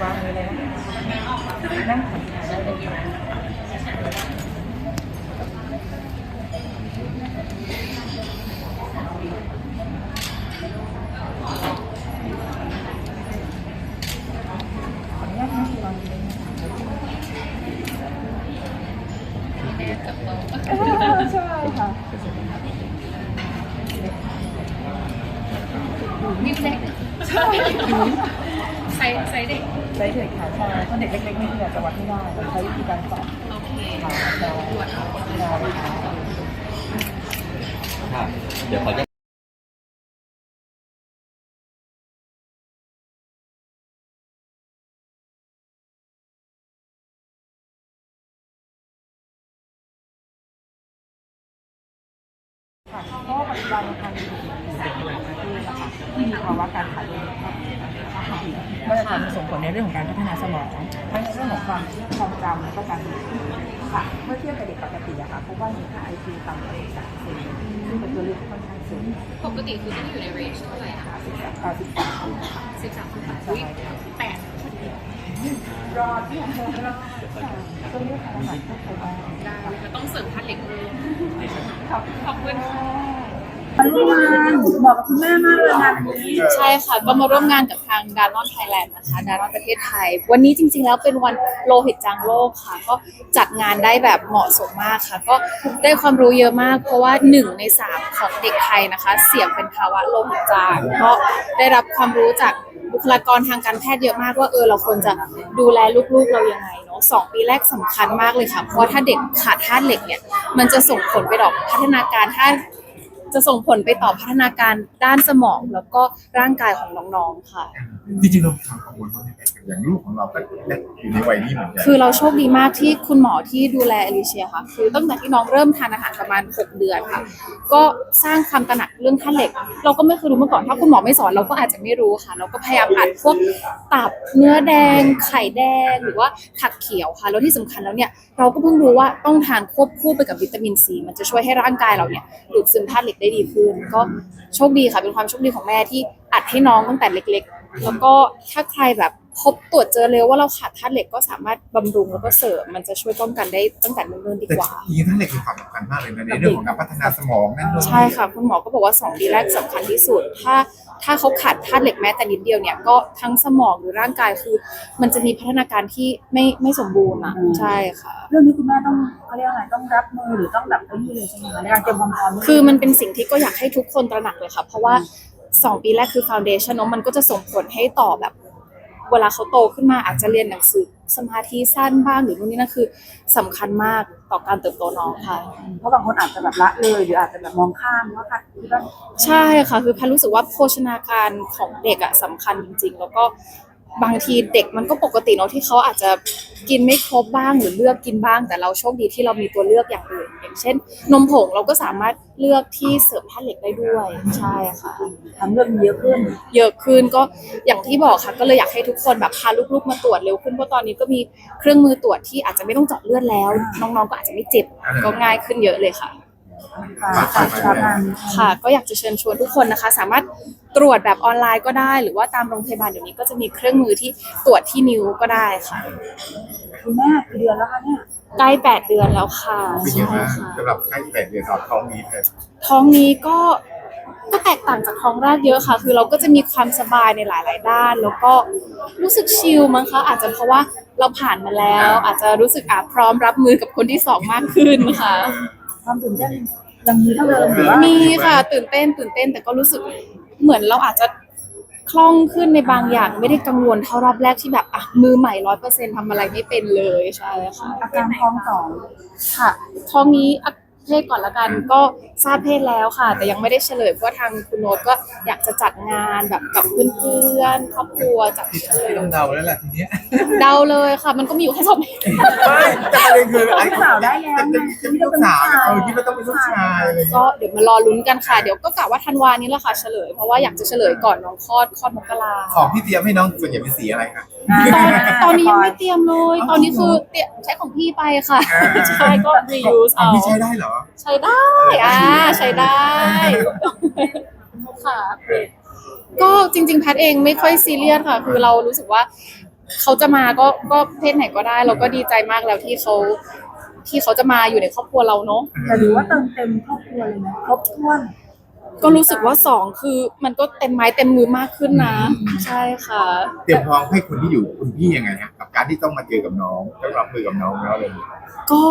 วางเลยเลยนะนั่งได้เลยค่ะขออนุญาตนั่งวางเลยนะคะใช่ค่ะนิ่มเล็กไซส์ไซส์เด็ก ใช้เด็กค่ะใช่เพราะเด็กเล็กๆนี่คืออาจะวัดไม่ได้ใช้วิธีการสอนโอเคค่ะได้ตรวจเอาได้ค่ะค่ะเดี๋ยวขอจะค่ะเพราะปัจจุบันทางดีนะคะที่มีภาวะการขาดเลือด ก็จะทำให้ส่งผลในเรื่องของการพัฒนาสมองทั้งในเรื่องของความความจำแล้วก็การเรียนรู้ค่ะ เมื่อเทียบกับเด็กปกติอะค่ะพบว่ามีค่า IQ ต่ำกว่าสามซึ่งเป็นตัวเลขที่ค่อนข้างสูงปกติคือต้องอยู่ในเรนจ์เท่าไหร่นะคะสิบสามเอ่อสิบสามสิบสามสิบแปดอุ้ยแปดรอที่อำเภอรอก็เลือกทานอาหารพวกไทยบ้างได้เลยค่ะต้องเสริมธาตุเหล็กเพิ่มขอบขอบคุณค่ะ ร่วมงานบอกกับคุณแม่มากเลยงานนี้ใช่ค่ะ ก็มาร่วมงานกับทางดารอนไทยแลนด์นะคะดารอนประเทศไทย วันนี้จริง ๆ แล้วเป็นวันโลหิตจางโลกค่ะ ก็จัดงานได้แบบเหมาะสมมากค่ะ ก็ได้ความรู้เยอะมาก เพราะว่าหนึ่งในสามของเด็กไทยนะคะ เสี่ยงเป็นภาวะโลหิตจางก็ได้รับความรู้จากบุคลากรทางการแพทย์เยอะมากว่าเออเราควรจะดูแลลูกๆเรายังไงเนาะสองปีแรกสำคัญมากเลยค่ะ เพราะว่าถ้าเด็กขาดธาตุเหล็กเนี่ยมันจะส่งผลไปต่อพัฒนาการถ้า จะส่งผลไปต่อพัฒนาการด้านสมองแล้วก็ร่างกายของน้องๆค่ะ จริงๆเราทำกังวลว่าอย่างลูกของเราก็อยู่ในวัยนี้เหมือนกันคือเราโชคดีมากที่คุณหมอที่ดูแลอลิเชียค่ะ คือตั้งแต่ที่น้องเริ่มทานอาหารประมาณ 6 เดือนค่ะ ก็สร้างความตระหนักเรื่องท่าเหล็ก เราก็ไม่เคยรู้มาก่อนถ้าคุณหมอไม่สอนเราก็อาจจะไม่รู้ค่ะ เราก็พยายามอัดพวกตับเนื้อแดง ไข่แดง หรือว่าผักเขียวค่ะแล้วที่สำคัญแล้วเนี่ยเราก็เพิ่งรู้ว่าต้องทานควบคู่ไปกับวิตามินซีมันจะช่วยให้ร่างกายเราเนี่ยดูดซึมธาตุเหล็กได้ดีขึ้น ก็โชคดีค่ะเป็นความโชคดีของแม่ที่อัดให้น้องตั้งแต่เล็ก ๆ แล้วก็ถ้าใครแบบ พบตรวจเจอเร็วว่าเราขาดธาตุเหล็กก็สามารถบำรุงแล้วก็เสริมมันจะช่วยป้องกันได้ตั้งแต่เนิ่นๆดีแต่กว่า จริงๆท่านเหล็กมีความสำคัญมากเลยนะในเรื่องของการพัฒนาสมองนั่นนู่นใช่ค่ะ คุณหมอก็บอกว่าสองปีแรกสำคัญที่สุด ถ้าถ้าเขาขาดธาตุเหล็กแม้แต่นิดเดียวเนี่ยก็ทั้งสมองหรือร่างกายคือ มันจะมีพัฒนาการที่ไม่ไม่สมบูรณ์อะใช่ค่ะ เรื่องนี้คุณแม่ต้องเขาเรียกว่าไงต้องรับมือหรือต้องแบบไอ้นี่เลยใช่ไหมคะในการเตรียมความพร้อมคือมันเป็นสิ่งที่ก็อยากให้ทุกคนตระหนักเลยค่ะ เพราะว่า 2 ปีแรกคือฟ u n เดชันเนาะมันก็จะส่งผลให้ต่อแบบ เวลาเขาโตขึ้นมาอาจจะเรียนหนังสือสมาธิสั้นบ้างหรือนู่นนี่นั่นคือสำคัญมากต่อการเติบโตน้องค่ะ เพราะบางคนอาจจะแบบละเลยหรืออาจจะแบบมองข้ามว่าค่ะคิดว่าใช่ค่ะคือแพนรู้สึกว่าโภชนาการของเด็กอะสำคัญจริง ๆ แล้วก็ บางทีเด็กมันก็ปกติเนาะที่เขาอาจจะกินไม่ครบบ้างหรือเลือกกินบ้าง แต่เราโชคดีที่เรามีตัวเลือกอย่างอื่นอย่างเช่น นมผงเราก็สามารถเลือกที่เสริมธาตุเหล็กได้ด้วยใช่ค่ะทำเรื่องเยอะขึ้น เยอะขึ้นก็อย่างที่บอกค่ะ ก็เลยอยากให้ทุกคนแบบพาลูกๆมาตรวจเร็วขึ้นเพราะตอนนี้ก็มีเครื่องมือตรวจที่อาจจะไม่ต้องเจาะเลือดแล้ว น้องๆก็อาจจะไม่เจ็บก็ง่ายขึ้นเยอะเลยค่ะ ค่ะค่ะค่ะงานค่ะ ก็อยากจะเชิญชวนทุกคนนะคะ สามารถตรวจแบบออนไลน์ก็ได้ หรือว่าตามโรงพยาบาลเดี๋ยวนี้ก็จะมีเครื่องมือที่ตรวจที่นิ้วก็ได้ค่ะคุณแม่กี่เดือนแล้วคะเนี่ยใกล้แปดเดือนแล้วค่ะเป็นใช่ยังไงค่ะสำหรับใกล้แปดเดือนสอบท้องนี้แพทย์ท้องนี้ก็ก็แตกต่างจากท้องแรกเยอะค่ะ คือเราก็จะมีความสบายในหลาย ๆ ด้าน แล้วก็รู้สึกชิลมั้งคะอาจจะเพราะว่าเราผ่านมาแล้ว อาจจะรู้สึกอะพร้อมรับมือกับคนที่สองมากขึ้นค่ะ ความตื่นเต้นยังมีเท่าเดิมหรือว่ามีค่ะ ตื่นเต้น ตื่นเต้นแต่ก็รู้สึกเหมือนเราอาจจะคล่องขึ้นในบางอย่างไม่ได้กังวลเท่ารอบแรกที่แบบอะมือใหม่ร้อยเปอร์เซ็นทำอะไรไม่เป็นเลยใช่ค่ะอาการท้องสองค่ะท้องนี้อัป เพศก่อนละกัน ก็ทราบเพศแล้วค่ะ แต่ยังไม่ได้เฉลยเพราะว่าทางคุณโน้ตก็อยากจะจัดงานแบบกับเพื่อนๆครอบครัวจัดเฉลยต้องเดาแล้วแหละทีเนี้ยเดาเลยค่ะ มันก็มีอยู่แค่สองเพศไม่แต่ประเด็นคือไอ้ลูกสาวได้แล้วจะไงจะมีลูกสาวเนี่ยเออคิดว่าต้องเป็นลูกชายอะไรอย่างก็เงี้ยเดี๋ยวมารอลุ้นกันค่ะ เดี๋ยวก็กะว่าธันวานี้แหละค่ะเฉลย เพราะว่าอยากจะเฉลยก่อนน้องคลอดคลอดมกราของที่เตรียมให้น้องส่วนใหญ่เป็นสีอะไรคะ ตอนตอนนี้ยังไม่เตรียมเลย ตอนนี้คือเตรียมใช้ของพี่ไปค่ะอ่าใช่ก็ reuse เอาเอา พี่ใช้ได้เหรอ ใช้ได้อ่าใช้ได้ค่ะ ก็จริง ๆ แพทย์เองไม่ค่อยซีเรียสค่ะ คือเรารู้สึกว่าเขาจะมาก็ก็เพศไหนก็ได้ เราก็ดีใจมากแล้วที่เขาที่เขาจะมาอยู่ในครอบครัวเราเนาะ แต่หรือว่าเติมเต็มครอบครัวเลยนะครบถ้วน ก็รู้สึกว่าสองคือมันก็เต็มไม้เต็มมือมากขึ้นนะ ใช่ค่ะ เตรียมพร้อมให้คนที่อยู่คุณพี่ยังไงฮะกับการที่ต้องมาเจอกับน้องต้องรับมือกับน้องแล้วอะไรอย่างเงี้ยก็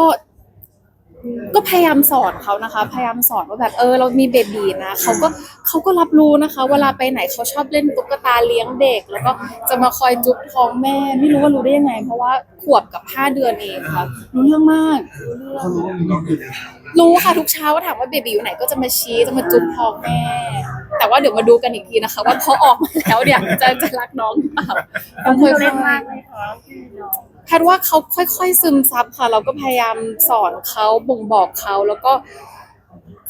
ก็พยายามสอนเขานะคะ พยายามสอนว่าแบบเออเรามีเบบีนะเขาก็เขาก็รับรู้นะคะ เวลาไปไหนเขาชอบเล่นตุ๊กตาเลี้ยงเด็ก แล้วก็จะมาคอยจุ๊บท้องแม่ ไม่รู้ว่ารู้ได้ยังไง เพราะว่าขวบกับห้าเดือนเองค่ะรู้เรื่องมากรู้เรื่องเขารู้ว่ามีน้องอยู่ในรู้ค่ะทุกเช้าว่าถามว่าเบบีอยู่ไหนก็จะมาชี้จะมาจุ๊บท้องแม่ แต่ว่าเดี๋ยวมาดูกันอีกทีนะคะ ว่าพอออกมาแล้วเนี่ยจะจะรักน้องหรือเปล่าต้องค่อยๆเล่นมากเลยค่ะพี่น้อง แพทย์ว่าเขาค่อย ๆ ซึมซับค่ะเราก็พยายามสอนเขาบ่งบอกเขาแล้วก็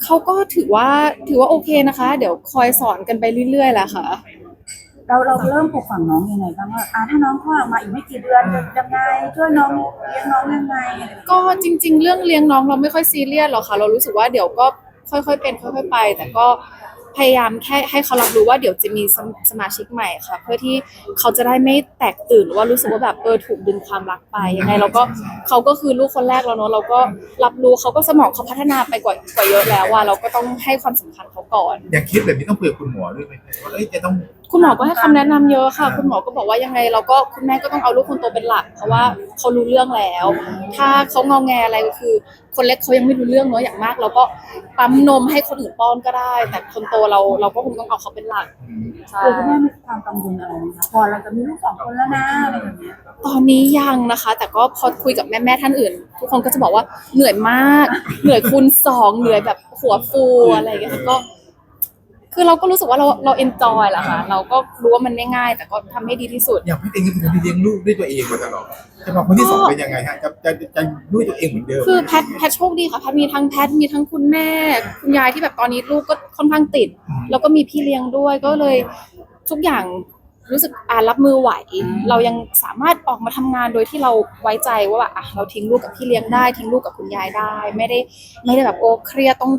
เขาก็ถือว่าถือว่าโอเคนะคะ เดี๋ยวคอยสอนกันไปเรื่อยๆแหละค่ะ เราเราเริ่มปลูกฝังน้องยังไงบ้างว่าอ่าถ้าน้องคลอดออกมาอีกไม่กี่เดือนจะยังไงช่วยน้องเลี้ยงน้องยังไงอะไรอย่างเงี้ยก็จริง ๆ เรื่องเลี้ยงน้องเราไม่ค่อยซีเรียสหรอกค่ะ เรารู้สึกว่าเดี๋ยวก็ค่อยๆเป็นค่อย ๆ ไป แต่ก็ พยายามแค่ให้เขารับรู้ว่าเดี๋ยวจะมีสมสมาชิกใหม่ค่ะ เพื่อที่เขาจะได้ไม่แตกตื่นหรือว่ารู้สึกว่าแบบเออถูกดึงความรักไปยังไงเราก็เขาก็คือลูกคนแรกแล้วเนอะเราก็รับรู้เขาก็สมองเขาพัฒนาไปกว่ากว่าเยอะแล้วว่าเราก็ต้องให้ความสำคัญเขาก่อน อย่างคิดแบบนี้ต้องเผื่อคุณหมอด้วยไหมว่าเอ้ยจะต้อง คุณหมอก็ให้คำแนะนำเยอะค่ะ คุณหมอก็บอกว่ายังไงเราก็คุณแม่ก็ต้องเอาลูกคนโตเป็นหลัก เพราะว่าเขารู้เรื่องแล้ว ถ้าเขางองแงอะไรก็คือ คนเล็กเขายังไม่รู้เรื่องเนาะอย่างมาก เราก็ปั๊มนมให้คนอื่นป้อนก็ได้ แต่คนโตเราเราก็คงต้องเอาเขาเป็นหลักอืมใช่คือคุณแม่มีความกังวลอะไรไหมคะพอเราจะมีลูกสองคนแล้วนะอะไรอย่างเงี้ยตอนนี้ยังนะคะ แต่ก็พอคุยกับแม่แม่ๆท่านอื่น ทุกคนก็จะบอกว่าเหนื่อยมาก เหนื่อยคูณสองเหนื่อยแบบหัวฟูอะไรอย่างเงี้ยค่ะก็ คือเราก็รู้สึกว่าเราเราเอนจอยแหละค่ะ เราก็รู้ว่ามันไม่ง่าย แต่ก็ทำให้ดีที่สุด อย่างพี่ติงก็เป็นคนที่เลี้ยงลูกด้วยตัวเองมาตลอดจะมาคนที่สองเป็นยังไงฮะจะจะจะด้วยตัวเองเหมือนเดิมคือแพทแพทโชคดีค่ะแพทมีทั้งแพทมีทั้งคุณแม่ คุณยายที่แบบตอนนี้ลูกก็ค่อนข้างติด แล้วก็มีพี่เลี้ยงด้วยก็เลยทุกอย่างรู้สึกอ่ารับมือไหว เรายังสามารถออกมาทำงานโดยที่เราไว้ใจว่าแบบอะเราทิ้งลูกกับพี่เลี้ยงได้ ทิ้งลูกกับคุณยายได้ ไม่ได้ไม่ได้แบบโอ้เครียดต้อง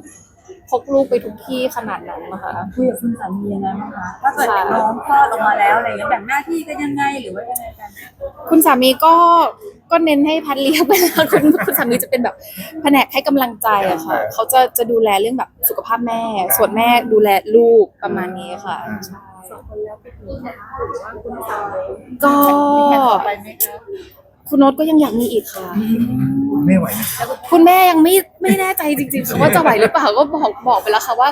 พกลูกไปทุกที่ขนาดนั้นนะคะคุยกับคุณสามียังไงบ้างคะถ้าเกิดน้องคลอดออกมาแล้วอะไรอย่างเงี้ยแบ่งหน้าที่กันยังไงหรือว่ายังไงกันคุณสามีก็ก็เน้นให้พัดเลี้ยงไปแล้วคุณคุณสามีจะเป็นแบบแผนกให้กำลังใจอะค่ะเขาจะจะดูแลเรื่องแบบสุขภาพแม่ ส่วนแม่ดูแลลูกประมาณนี้ค่ะใช่ก็คุณโน้ตก็ยังอยากมีอีกค่ะ ไม่ไหวนะคุณแม่ยังไม่ไม่แน่ใจจริงๆค่ะว่าจะไหวหรือเปล่าก็บอกบอกไปแล้วค่ะว่า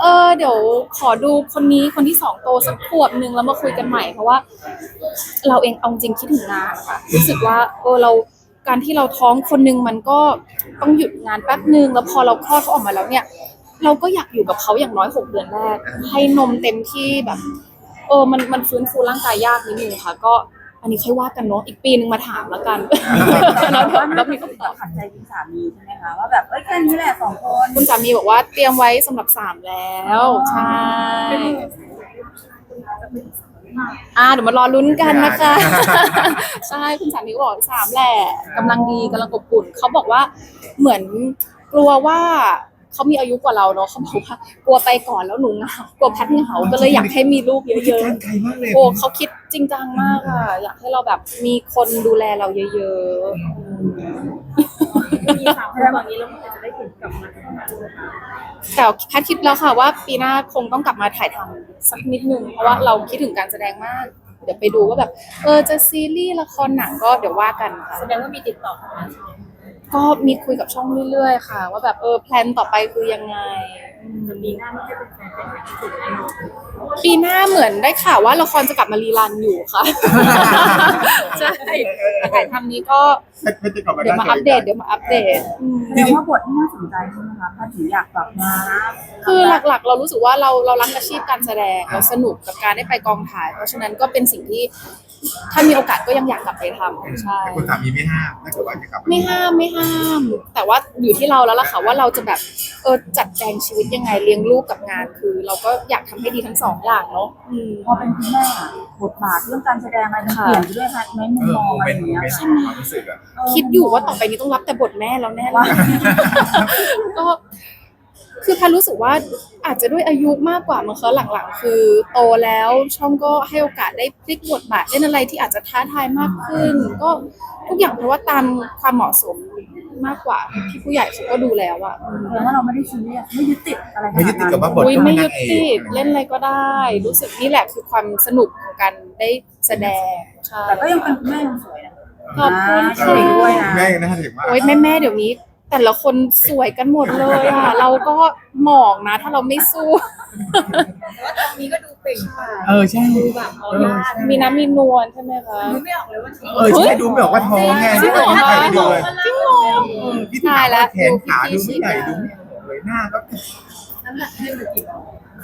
เออเดี๋ยวขอดูคนนี้คนที่สองโตสักขวบหนึ่งแล้วมาคุยกันใหม่เพราะว่า เราเองเอาจริงคิดถึงงานค่ะรู้สึกว่าเออเราการที่เราท้องคนหนึงมันก็ต้องหยุดงานแป๊บหนึ่งแล้วพอเราคลอดเขาออกมาแล้วเนี่ย เราก็อยากอยู่กับเขาอย่างน้อยหกเดือนแรก ให้นมเต็มที่แบบเออมันมันฟื้นฟูร่างกายยากนิดนึงค่ะ ก็ อันนี้ค่อยว่ากันเนาะอีกปีนึงมาถามแล้วกันแล้วเดี๋ยวว่าแล้น่าวจะมีเป็นคำตอบขัดใจคุณสามีใช่ไหมคะว่าแบบเอ้ยแค่นี้แหละสองคนคุณสามีบอกว่าเตรียมไว้สำหรับสามแล้วใช่อ่าเดี๋ยวมารอลุ้นกันนะคะ ใช่คุณสามีก็บอกสามแหละกำลังดีกำลังอบอุ่นเขาบอกว่าเหมือนกลัวว่าเขามีอายุกว่าเราเนาะเขาบอกว่ากลัวไปก่อนแล้วหนูเหงากลัวแพทย์เหงาก็เลยอยากให้มีลูกเยคิดอะการไกลมากเลยๆโอ้เขาคิด จริงจังมากอะอยากให้เราแบบมีคนดูแลเราเยอะๆมีสามคนตอนนี้แล้วเมื่อไหร่จะได้เห็นกลับมาทำงานแต่แพทย์คิดแล้วค่ะว่าปีหน้าคงต้องกลับมาถ่ายทำสักนิดนึง เพราะว่าเราคิดถึงการแสดงมาก เดี๋ยวไปดูว่าแบบ เออจะซีรีส์ละครหนังก็เดี๋ยวว่ากันค่ะ แสดงว่ามีติดต่อเข้ามาใช่ไหม ก็มีคุยกับช่องเรื่อยๆ ค่ะ ว่าแบบเออแพลนต่อไปคือยังไงอืม ปีหน้าไม่ใช่เป็นแฟนแต่งงานที่สุดแน่นอนปีหน้าเหมือนได้ข่าวว่าละครจะกลับมารีรันอยู่ค่ะ ใช่แต่ถ่ายทำนี้ก็ไม่จะกลับมาเดี๋ยวมาอัปเดตเดี๋ยวมาอัปเดตอืมแสดงว่าบทที่น่าสนใจใช่ไหมคะถ้าถึงอยากกลับมานะคือหลักๆ เรารู้สึกว่าเราเรารักอาชีพการแสดงเราสนุกกับการได้ไปกองถ่าย เพราะฉะนั้นก็เป็นสิ่งที่ ถ้ามีโอกาสก็ยังอยากกลับไปทำใช่ แต่คุณสามีไม่ห้ามถ้าเกิดว่าจะกลับไม่ห้ามไม่ห้าม แต่ว่าอยู่ที่เราแล้วล่ะค่ะว่าเราจะแบบเออจัดแจงชีวิตยังไงเลี้ยงลูกกับงานคือ เราก็อยากทำให้ดีทั้งสองอย่างเนาะอืม พอเป็นคุณแม่อะบทบาทเรื่องการแสดงอะไรมันเปลี่ยนไปด้วยค่ะในมุเอมอมองอะไรเป็นอย่างเงี้ยเป็นค่ะความรู้สึกอะ คิดอยู่ว่าต่อไปนี้ต้องรับแต่บทแม่แล้วแน่เลย ก็ คือพันรู้สึกว่าอาจจะด้วยอายุมากกว่ามั้งคะหลังๆ คือโตแล้วช่องก็ให้โอกาสได้พลิกบทบาทเล่นอะไรที่อาจจะท้าทายมากขึ้น ก็ทุกอย่างเพราะว่าตามความเหมาะสมมากกว่าที่ผู้ใหญ่เขาก็ดูแล้วอะแสดงว่าเราไม่ได้ซีเรียสไม่ยึดติดอะไรไม่ยึดติดกับว่าบทอุ้ยต้องไม่เป็นยึนาดงเอติดกเล่นอะไรก็ได้ รู้สึกนี่แหละคือความสนุกของการได้แสดงใช่แต่ก็ยังเป็นคุณแม่ยังสวยนะขอบคุณอ่าค่ะ เก่งด้วยนะ แม่น่าถึงมาก โอ้ยแม่แม่ๆเดี๋ยวนี้ แต่ละคนสวยกันหมดเลยอะ เราก็หมองนะ ถ้าเราไม่สู้ว่าตอนนี้ก็ดูเปล่งปลั่งเออใช่ ดูแบบออร่ามีน้ำมีนวลใช่ไหมคะ ดูไม่ออกเลยว่าท้องเออใช่ดูไม่ออกว่าท้องไงจริงเหรอ ไม่คะถ่ายดูเลยจริงเหรอ เออพี่ถ่ายแล้วแขนขาดูไม่ใหญ่ดูไม่ออกเลยหน้าก็ น้ำหนักขึ้นหรือกี่โล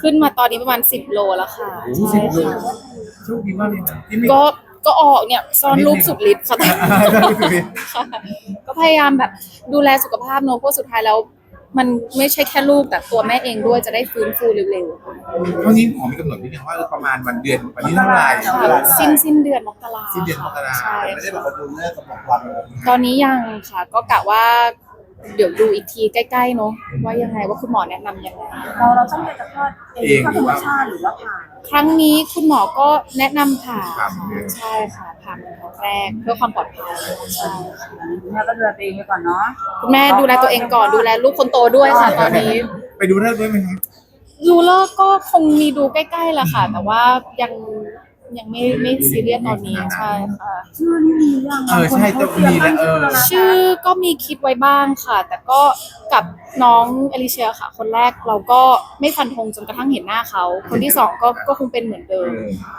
ขึ้นมาตอนนี้ประมาณ 10 โลแล้วค่ะโอ้โหใช่สิบโลค่ะโชคดีมากเลยนะที่ไม่ก็ ก็ออกเนี่ยซ่อนรูปสุดฤทธิ์ค่ะได้ดูสิค่ะก็พยายามแบบดูแลสุขภาพเนอะเพราะสุดท้ายแล้ว มันไม่ใช่แค่ลูกแต่ตัวแม่เองด้วยจะได้ฟื้นฟูเร็วเท่านี้หมอมีกำหนดนิดนึงว่าเออประมาณวันเดือนวันนี้เท่าไหร่ๆค่ะสิ้นสิ้นเดือนมกราสิ้นเดือนมกราใช่ไม่ได้บอกว่าดูเลิกกับบอกวัน ตอนนี้ยังค่ะ ก็กะว่า เดี๋ยวดูอีกทีใกล้ๆเนอะว่ายังไงว่าคุณหมอแนะนำยังไง เราเราต้องใจจะคลอดเองคลอดธรรมชาติหรือว่าผ่าครั้งนี้คุณหมอก็แนะนำผ่าครับใช่ค่ะผ่าเป็นครั้งแรกเพื่อความปลอดภัยใช่ค่ะคุณแม่ก็ดูแลตัวเองไปก่อนเนาะคุณแม่ดูแลตัวเองก่อนดูแลลูกคนโตด้วยค่ะตอนนี้ ไปดูเลิกด้วยไหมครับรูเลอร์ก็คงมีดูใกล้ๆแหละค่ะ แต่ว่ายัง ยังไม่ไม่ซีเรียสตอนนี้ใช่ค่ะ ชื่อนี่มียังเออใช่จะมีแล้วเออ ชื่อก็มีคิดไว้บ้างค่ะ แต่ก็กับน้องเอลิเชียค่ะ คนแรกเราก็ไม่ฟันธงจนกระทั่งเห็นหน้าเขา คนที่สองก็ก็คงเป็นเหมือนเดิม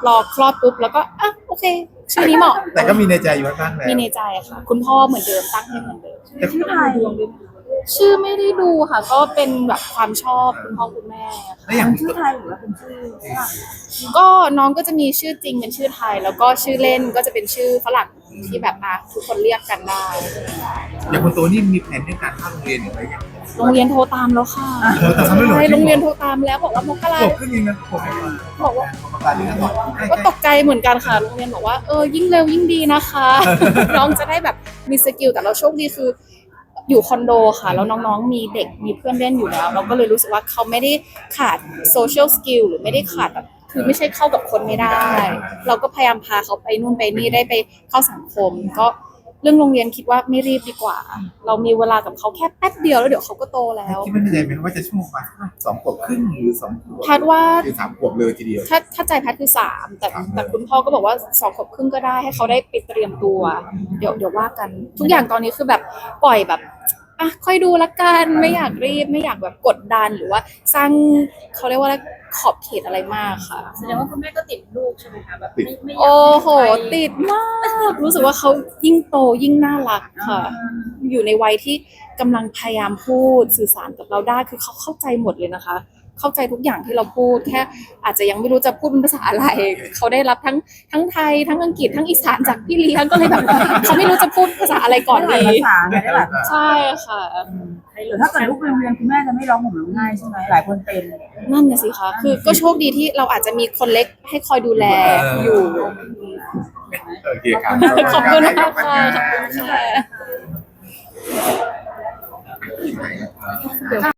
รอคลอดปุ๊บแล้วก็อะโอเค ชื่อนี้เหมาะแต่ก็มีในใจอยู่บ้างแล้วมีในใจค่ะ คุณพ่อเหมือนเดิมตั้งให้เหมือนเดิม ชื่อไทย ชื่อไม่ได้ดูค่ะ ก็เป็นแบบความชอบคุณพ่อคุณแม่ค่ะแล้วอย่างเป็นชื่อไทยหรือว่าเป็นชื่อฝรั่งก็น้องก็จะมีชื่อจริงเป็นชื่อไทย แล้วก็ชื่อเล่นก็จะเป็นชื่อฝรั่งที่แบบอะทุกคนเรียกกันได้ อย่างคนโตนี่มีแผนเรื่องการเข้าโรงเรียนหรืออะไรอย่างเงี้ยโรงเรียนโทรตามแล้วค่ะโทรตามแล้วเหรอใช่โรงเรียนโทรตามแล้วบอกว่ามกราจบขึ้นเองนะผมบอกว่าประกาศนี้ก็บอกใกล้ก็ตกใจเหมือนกันค่ะโรงเรียนบอกว่าเออยิ่งเร็วยิ่งดีนะคะ น้องจะได้แบบมีสกิลแต่เราโชคดีคือ อยู่คอนโดค่ะ แล้วน้องๆมีเด็กมีเพื่อนเล่นอยู่แล้ว เราก็เลยรู้สึกว่าเขาไม่ได้ขาดโซเชียลสกิลหรือไม่ได้ขาดแบบคือไม่ใช่เข้ากับคนไม่ได้ เราก็พยายามพาเขาไปนู่นไปนี่ได้ไปเข้าสังคมก็ เรื่องโรงเรียนคิดว่าไม่รีบดีกว่า เรามีเวลากับเขาแค่แป๊บเดียวแล้วเดี๋ยวเขาก็โตแล้วคิดไม่ในใจไหมว่าจะช่วงประมาณสองขวบครึ่งหรือสองขวบพัดว่าหรือสามขวบเลยทีเดียวถ้าถ้าใจแพทย์คือสามแต่ครับแต่คุณพ่อก็บอกว่าสองขวบครึ่งก็ได้ให้เขาได้ไปเตรียมตัว เดี๋ยวเดี๋ยวว่ากัน ทุกอย่างตอนนี้คือแบบปล่อยแบบอะค่อยดูละกันไม่อยากรีบไม่อยากแบบกดดันหรือว่าสร้างเขาเรียกว่าอะไรขอบเขตอะไรมากค่ะ แสดงว่าคุณแม่ก็ติดลูกใช่ไหมคะแบบไม่ไม่อยากโอ้โหให้ใครติดมาก รู้สึกว่าเขายิ่งโตยิ่งน่ารักค่ะ อยู่ในวัยที่กำลังพยายามพูดสื่อสารกับเราได้คือเขาเข้าใจหมดเลยนะคะ เข้าใจทุกอย่างที่เราพูด แค่อาจจะยังไม่รู้จะพูดเป็นภาษาอะไร เขาได้รับทั้งทั้งไทยทั้งอังกฤษทั้งอีสานจากพี่เลี้ยงก็เลยแบบเขาไม่รู้จะพูดภาษาอะไรก่อนได้ดีหลายภาษาไงได้หลายภาษาใช่ค่ะหรือถ้าเกิดลูกไปโรงเรียนคุณแม่จะไม่ร้องห่มร้องไห้ใช่ไหมหลายคนเป็นนั่นน่ะสิคะคือก็โชคดีที่เราอาจจะมีคนเล็กให้คอยดูแลอยู่ โอเคครับ ขอบคุณมากขอบค่ะณขอบคุณค่ะ